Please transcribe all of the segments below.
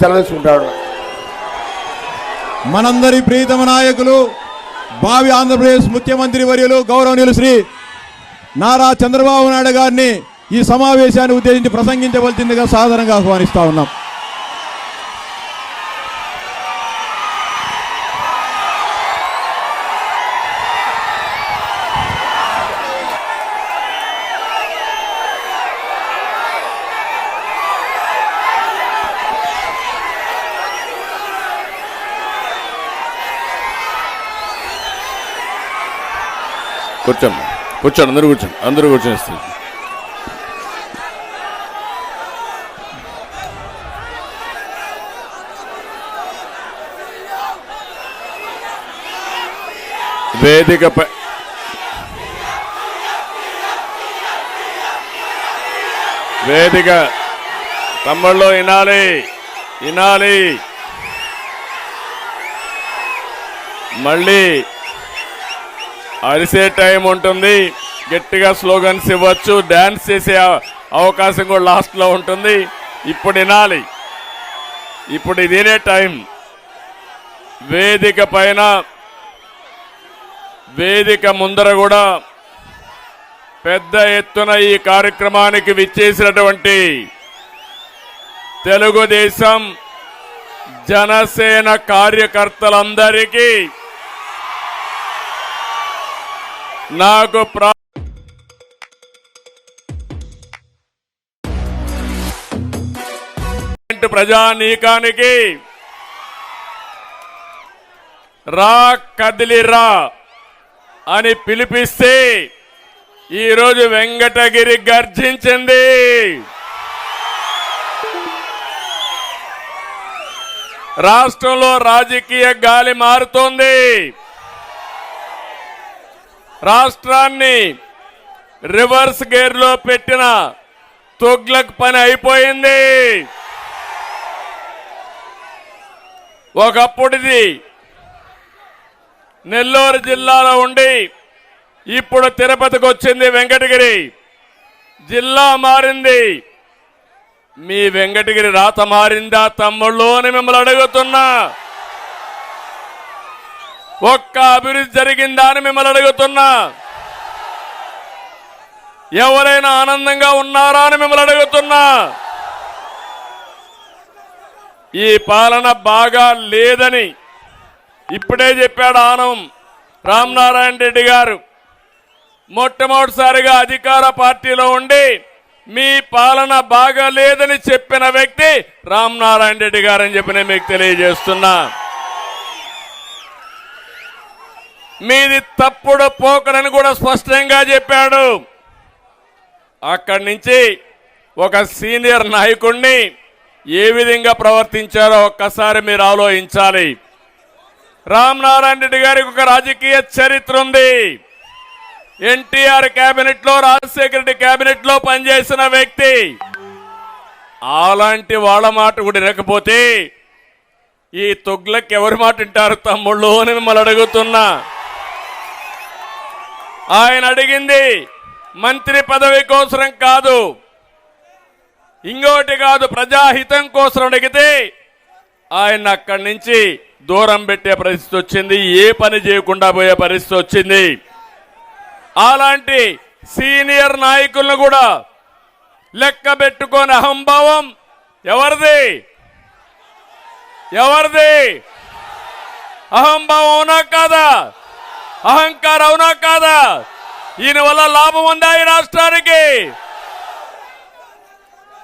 సెలవుకుంటాడు మనందరి ప్రీతమ నాయకులు భావి ఆంధ్రప్రదేశ్ ముఖ్యమంత్రి వర్యులు గౌరవనీయులు శ్రీ నారా చంద్రబాబు నాయుడు గారిని ఈ సమావేశాన్ని ఉద్దేశించి ప్రసంగించవలసిందిగా సాధారణంగా ఆహ్వానిస్తా ఉన్నాం. కూర్చోండి. కూర్చోండి అందరూ కూర్చోండి. అందరూ కూర్చొని వేదికపై వేదిక తమ్ముళ్ళు వినాలి. వినాలి. మళ్ళీ అరిసే టైం ఉంటుంది. గట్టిగా స్లోగన్స్ ఇవ్వచ్చు. డాన్స్ చేసే అవకాశం కూడా లాస్ట్లో ఉంటుంది. ఇప్పుడు వినాలి. ఇప్పుడు ఇదేనే టైం. వేదిక పైన వేదిక ముందర కూడా పెద్ద ఎత్తున ఈ కార్యక్రమానికి విచ్చేసినటువంటి తెలుగుదేశం జనసేన కార్యకర్తలందరికీ నాకు ప్రా ప్రజానీకానికి రా కదిలిరా అని పిలిపిస్తే ఈరోజు వెంకటగిరి గర్జించింది. రాష్ట్రంలో రాజకీయ గాలి మారుతోంది. రాష్ట్రాన్ని రివర్స్ గేర్లో పెట్టిన తొగ్లక్ పని అయిపోయింది. ఒకప్పుడిది నెల్లూరు జిల్లాలో ఉండి ఇప్పుడు తిరుపతికి వచ్చింది వెంకటగిరి. జిల్లా మారింది. మీ వెంకటగిరి రాత మారిందా తమ్ముళ్ళు అని మిమ్మల్ని అడుగుతున్నా. ఒక్క అభివృద్ధి జరిగిందా అని మిమ్మల్ని అడుగుతున్నా. ఎవరైనా ఆనందంగా ఉన్నారా అని మిమ్మల్ని అడుగుతున్నా. ఈ పాలన బాగా లేదని ఇప్పుడే చెప్పాడు ఆనం రామనారాయణ రెడ్డి గారు. మొట్టమొదటిసారిగా అధికార పార్టీలో ఉండి మీ పాలన బాగా లేదని చెప్పిన వ్యక్తి రామనారాయణ రెడ్డి గారు అని చెప్పి నేను మీకు తెలియజేస్తున్నా. మీది తప్పుడు పోకడని కూడా స్పష్టంగా చెప్పాడు. అక్కడి నుంచి ఒక సీనియర్ నాయకుడిని ఏ విధంగా ప్రవర్తించారో ఒక్కసారి మీరు ఆలోచించాలి. రామనారాయణ రెడ్డి గారికి ఒక రాజకీయ చరిత్ర ఉంది. ఎన్టీఆర్ కేబినెట్లో రాజశేఖర రెడ్డి కేబినెట్లో పనిచేసిన వ్యక్తి. అలాంటి వాళ్ళ మాట కూడా వినకపోతే ఈ తొగ్లకి ఎవరి మాట వింటారు తమ్ముళ్ళు అని మిమ్మల్ని అడుగుతున్నా. ఆయన అడిగింది మంత్రి పదవి కోసం కాదు. ఇంకోటి కాదు ప్రజాహితం కోసం అడిగితే ఆయన అక్కడి నుంచి దూరం పెట్టే పరిస్థితి వచ్చింది. ఏ పని చేయకుండా పోయే పరిస్థితి వచ్చింది. అలాంటి సీనియర్ నాయకులను కూడా లెక్క పెట్టుకొని అహంభావం. ఎవరిది? ఎవరిది? అహంభావం అవునా కాదా? అహంకారం అవునా కాదా? ఈయన వల్ల లాభం ఉందా ఈ రాష్ట్రానికి?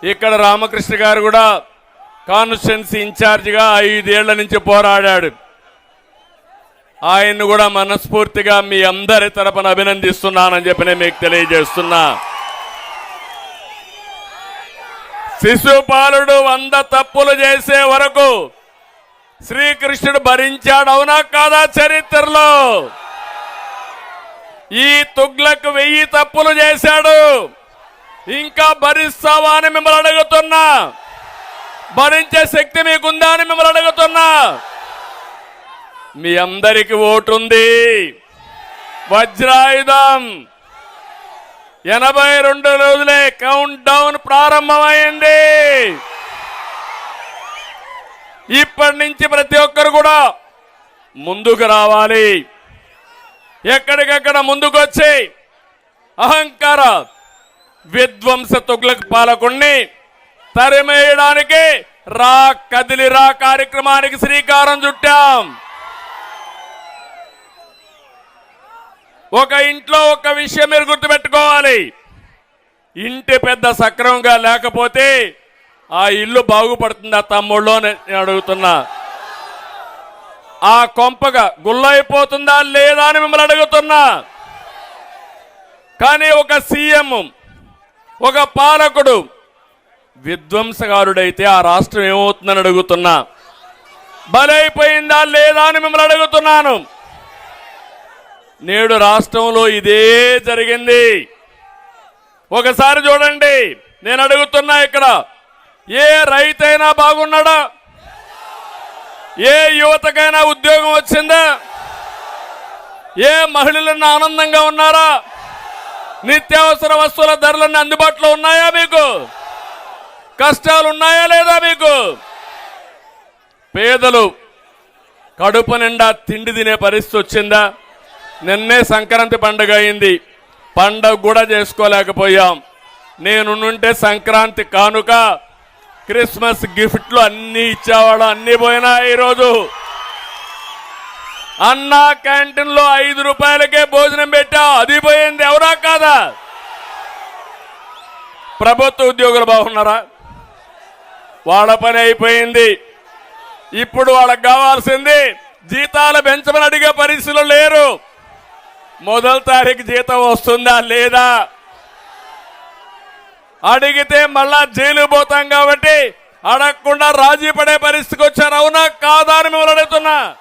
ఇక్కడ రామకృష్ణ గారు కూడా కాన్స్టిట్యున్సీ ఇన్ఛార్జిగా ఐదేళ్ళ నుంచి పోరాడాడు. ఆయన్ని కూడా మనస్ఫూర్తిగా మీ అందరి తరపున అభినందిస్తున్నానని చెప్పి నేను మీకు తెలియజేస్తున్నా. శిశుపాలుడు వంద తప్పులు చేసే వరకు శ్రీకృష్ణుడు భరించాడు అవునా కాదా చరిత్రలో? ఈ తుగ్లకు వెయ్యి తప్పులు చేశాడు. ఇంకా భరిస్తావా అని మిమ్మల్ని అడుగుతున్నా. భరించే శక్తి మీకుందా అని మిమ్మల్ని అడుగుతున్నా. మీ అందరికి ఓటుంది. వజ్రాయుధం. ఎనభై రెండు రోజులే కౌంట్ డౌన్ ప్రారంభమైంది. ఇప్పటి నుంచి ప్రతి ఒక్కరు కూడా ముందుకు రావాలి. ఎక్కడికక్కడ ముందుకొచ్చి అహంకార విధ్వంస తుగ్లక్ పాలకుణ్ణి తరిమేయడానికి రా కదిలిరా కార్యక్రమానికి శ్రీకారం చుట్టాం. ఒక ఇంట్లో ఒక విషయం మీరు గుర్తుపెట్టుకోవాలి. ఇంటి పెద్ద సక్రమంగా లేకపోతే ఆ ఇల్లు బాగుపడుతుందా తమ్ముళ్ళు అని నేను అడుగుతున్నా. ఆ కొంపగా గుల్లైపోతుందా లేదా అని మిమ్మల్ని అడుగుతున్నా. కానీ ఒక సీఎం ఒక పాలకుడు విధ్వంసకారుడైతే ఆ రాష్ట్రం ఏమవుతుందని అడుగుతున్నా. బలైపోయిందా లేదా అని మిమ్మల్ని అడుగుతున్నాను. నేడు రాష్ట్రంలో ఇదే జరిగింది. ఒకసారి చూడండి నేను అడుగుతున్నా ఇక్కడ ఏ రైతైనా బాగున్నాడా? ఏ యువతకైనా ఉద్యోగం వచ్చిందా? ఏ మహిళలన్నా ఆనందంగా ఉన్నారా? నిత్యావసర వస్తువుల ధరలన్నీ అందుబాటులో ఉన్నాయా మీకు? కష్టాలు ఉన్నాయా లేదా మీకు? పేదలు కడుపు నిండా తిండి తినే పరిస్థితి వచ్చిందా? నిన్నే సంక్రాంతి పండుగ అయింది. పండగ కూడా చేసుకోలేకపోయాం. నేనుంటే సంక్రాంతి కానుక క్రిస్మస్ గిఫ్ట్లు అన్ని ఇచ్చేవాడు అన్ని పోయినా ఈరోజు. అన్నా క్యాంటీన్లో ఐదు రూపాయలకే భోజనం పెట్టా అది పోయింది ఎవరా కాదా? ప్రభుత్వ ఉద్యోగులు బాగున్నారా? వాళ్ళ పని అయిపోయింది. ఇప్పుడు వాళ్ళకి కావాల్సింది జీతాలు పెంచమని అడిగే పరిస్థితులు లేరు. మొదటి తారీఖు జీతం వస్తుందా లేదా? అడిగితే మళ్ళా జైలు పోతాం కాబట్టి అడగకుండా రాజీ పడే పరిస్థితికి వచ్చారు. అవునా? కాదా అని మిమ్మల్ని అడుగుతున్నా.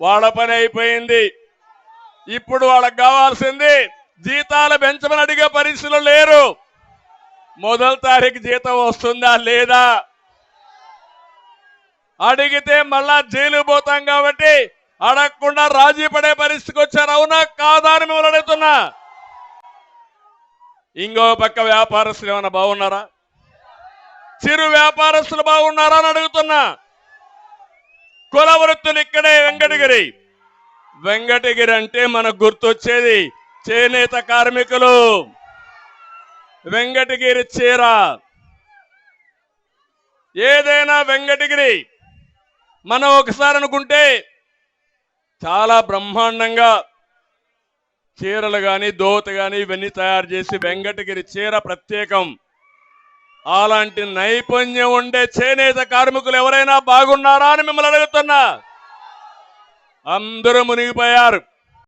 వాళ్ళ పని అయిపోయింది. ఇప్పుడు వాళ్ళకి కావాల్సింది జీతాలు పెంచమని అడిగే పరిస్థితులు లేరు. మొదటి తారీఖు జీతం వస్తుందా లేదా? అడిగితే మళ్ళా జైలు పోతాం కాబట్టి అడగకుండా రాజీ పడే పరిస్థితికి వచ్చారు. అవునా? కాదా అని మిమ్మల్ని అడుగుతున్నా. ఇంకో పక్క వ్యాపారస్తులు ఏమైనా బాగున్నారా? చిరు వ్యాపారస్తులు బాగున్నారా అని అడుగుతున్నా. కుల వృత్తులు ఇక్కడే వెంకటగిరి. వెంకటగిరి అంటే మనకు గుర్తొచ్చేది చేనేత కార్మికులు. వెంకటగిరి చీర. ఏదైనా వెంకటగిరి. మనం ఒకసారి అనుకుంటే చాలా బ్రహ్మాండంగా చీరలు కానీ దోత కానీ ఇవన్నీ తయారు చేసి వెంకటగిరి చీర ప్రత్యేకం. అలాంటి నైపుణ్యం ఉండే చేనేత కార్మికులు ఎవరైనా బాగున్నారా అని మిమ్మల్ని అడుగుతున్నా. అందరూ మునిగిపోయారు.